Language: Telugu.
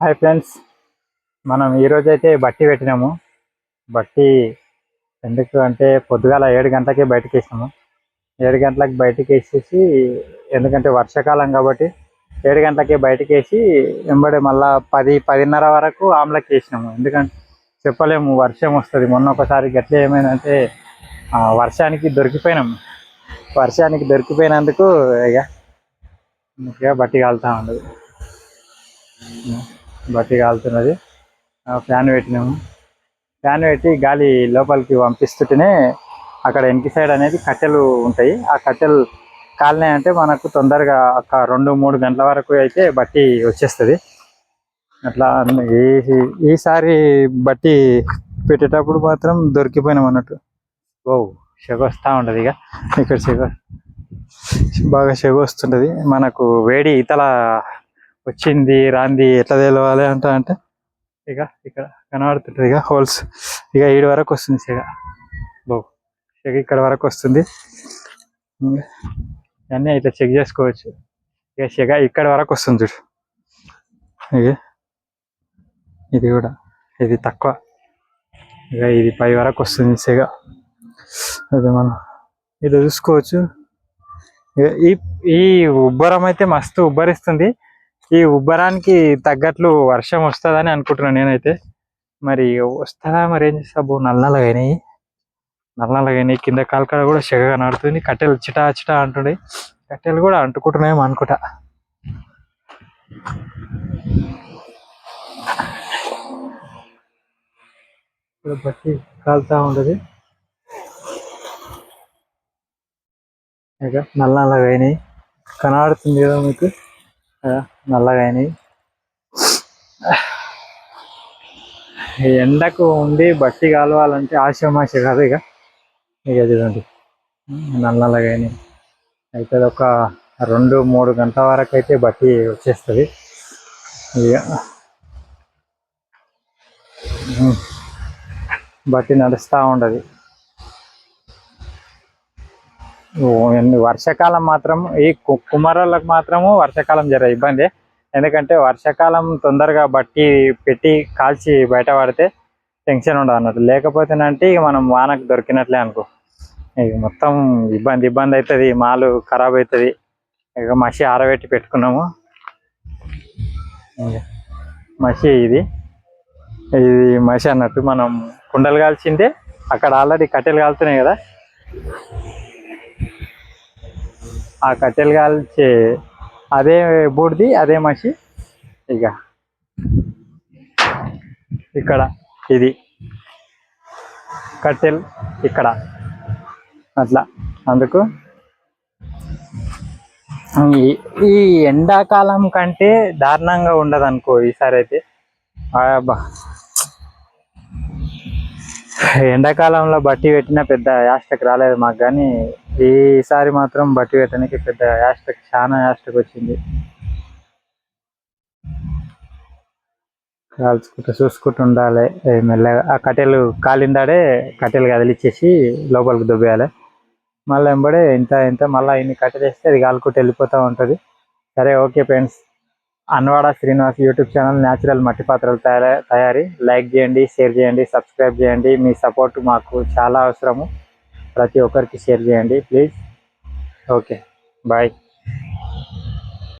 హాయ్ ఫ్రెండ్స్ మనం ఈరోజు అయితే బట్టి పెట్టినాము. బట్టి ఎందుకు అంటే పొద్దుగాల ఏడు గంటలకే బయటకు వేసినాము. ఏడు గంటలకు బయటకు వేసేసి ఎందుకంటే వర్షాకాలం కాబట్టి ఏడు గంటలకే బయటకు వేసి వెంబడి మళ్ళా పది పదిన్నర వరకు ఆమ్లకి వేసినాము. ఎందుకంటే చెప్పలేము వర్షం వస్తుంది. మొన్న ఒకసారి గట్ల ఏమైందంటే వర్షానికి దొరికిపోయినాము. వర్షానికి దొరికిపోయినందుకు ఇక ఇక బట్టి కాలుతా ఉండదు బట్టి కాలుతున్నది ఫ్యాన్ పెట్టినాము. ఫ్యాన్ పెట్టి గాలి లోపలికి పంపిస్తుంటేనే అక్కడ వెనక సైడ్ అనేది కట్టెలు ఉంటాయి. ఆ కట్టెలు కాలినాయంటే మనకు తొందరగా ఒక రెండు మూడు గంటల వరకు అయితే బట్టి వచ్చేస్తుంది. అట్లా ఈ ఈసారి బట్టి పెట్టేటప్పుడు మాత్రం దొరికిపోయినాం అన్నట్టు. ఓ సెగ వస్తూ ఉంటుంది ఇక. ఇక్కడ సెగ బాగా సెగ వస్తుంటది. మనకు వేడి ఇతల వచ్చింది రాంది ఎట్లా తెలవాలి అంట అంటే ఇక ఇక్కడ కనబడుతుంటుంది ఇక హోల్స్ ఇక ఏడు వరకు వస్తుంది సెగ. బో. సెగ ఇక్కడ వరకు వస్తుంది. ఇంకా ఇవన్నీ ఇట్లా చెక్ చేసుకోవచ్చు. ఇక సెగ ఇక్కడ వరకు వస్తుంది చూడు. ఇక ఇది కూడా ఇది తక్కువ. ఇక ఇది పై వరకు వస్తుంది సెగ. అది మనం ఇది చూసుకోవచ్చు. ఈ ఈ ఉబ్బరం అయితే మస్తు ఉబ్బరిస్తుంది. ఈ ఉబ్బరానికి తగ్గట్లు వర్షం వస్తుందని అనుకుంటున్నాను నేనైతే. మరి వస్తుందా మరి ఏం చేస్తా? బో నల్లగా అయినాయి. నల్లగా అయినాయి. కింద కాలకాడ కూడా సెగ కనబడుతుంది కట్టెలు చిటా చిటా అంటుండే. కట్టెలు కూడా అంటుకుంటున్నాయేమో అనుకుంటా. ఇప్పుడు బట్టి కాలుతా ఉంటది. నల్ల నల్లగా అయినాయి. కనబడుతుంది కదా మీకు? నల్లగా అయినాయి. ఎండకు ఉండి బట్టి కాలవాలంటే ఆశమాష కాదు ఇక. ఇక చూడండి. నల్ల నల్లగా అయినాయి. అయితే ఒక రెండు మూడు గంటల వరకు అయితే బట్టి వచ్చేస్తుంది. ఇక. బట్టి నడుస్తూ ఉండదు వర్షాకాలం మాత్రం ఈ కు- కుమారులకు మాత్రము వర్షాకాలం జర ఇబ్బంది. ఎందుకంటే వర్షాకాలం తొందరగా బట్టి పెట్టి కాల్చి బయట పడితే టెన్షన్ ఉండదు అన్నట్టు. లేకపోతేనంటే ఇక మనం వానకు దొరికినట్లే అనుకో. ఇక మొత్తం ఇబ్బంది ఇబ్బంది అవుతుంది మాలు ఖరాబ్ అవుతుంది ఇక మసి ఆరబెట్టి పెట్టుకున్నాము. మసి ఇది. ఇది మసి అన్నట్టు మనం కుండలు కాల్చింటే అక్కడ ఆల్రెడీ కట్టెలు కాలుతున్నాయి కదా. ఆ కట్టెలు కాల్చే అదే బూడిది అదే మసి ఇక. ఇక్కడ ఇది. కట్టెలు ఇక్కడ. అట్లా. అందుకు ఈ- ఎండాకాలం కంటే దారుణంగా ఉండదు అనుకో ఈసారి అయితే. అబ్బా. ఎండాకాలంలో బట్టి పెట్టిన పెద్ద యాస్టక్ రాలేదు మాకు కానీ ఈసారి మాత్రం బట్టి పెట్టడానికి పెద్ద యాస్టక్ చాలా యాస్టక్ వచ్చింది. కాల్చుకుంటూ చూసుకుంటూ ఉండాలి. మెల్లగా ఆ కట్టెలు కాలిందాడే కట్టెలు కదిలిచ్చేసి లోపలికి దుబ్బేయాలి. మళ్ళీ వెంబడే ఇంత ఇంత మళ్ళీ ఇన్ని కట్టెలు వేస్తే అది కాలుకుంటూ వెళ్ళిపోతూ ఉంటుంది. సరే okay friends. Anvada Srinivas YouTube channel natural మట్టి పాత్రలు తయారీ తయారీ. లైక్ చేయండి షేర్ చేయండి సబ్స్క్రైబ్ చేయండి. మీ సపోర్ట్ మాకు చాలా అవసరము. ప్రతి ఒక్కరికి షేర్ చేయండి ప్లీజ్. ఓకే. బాయ్.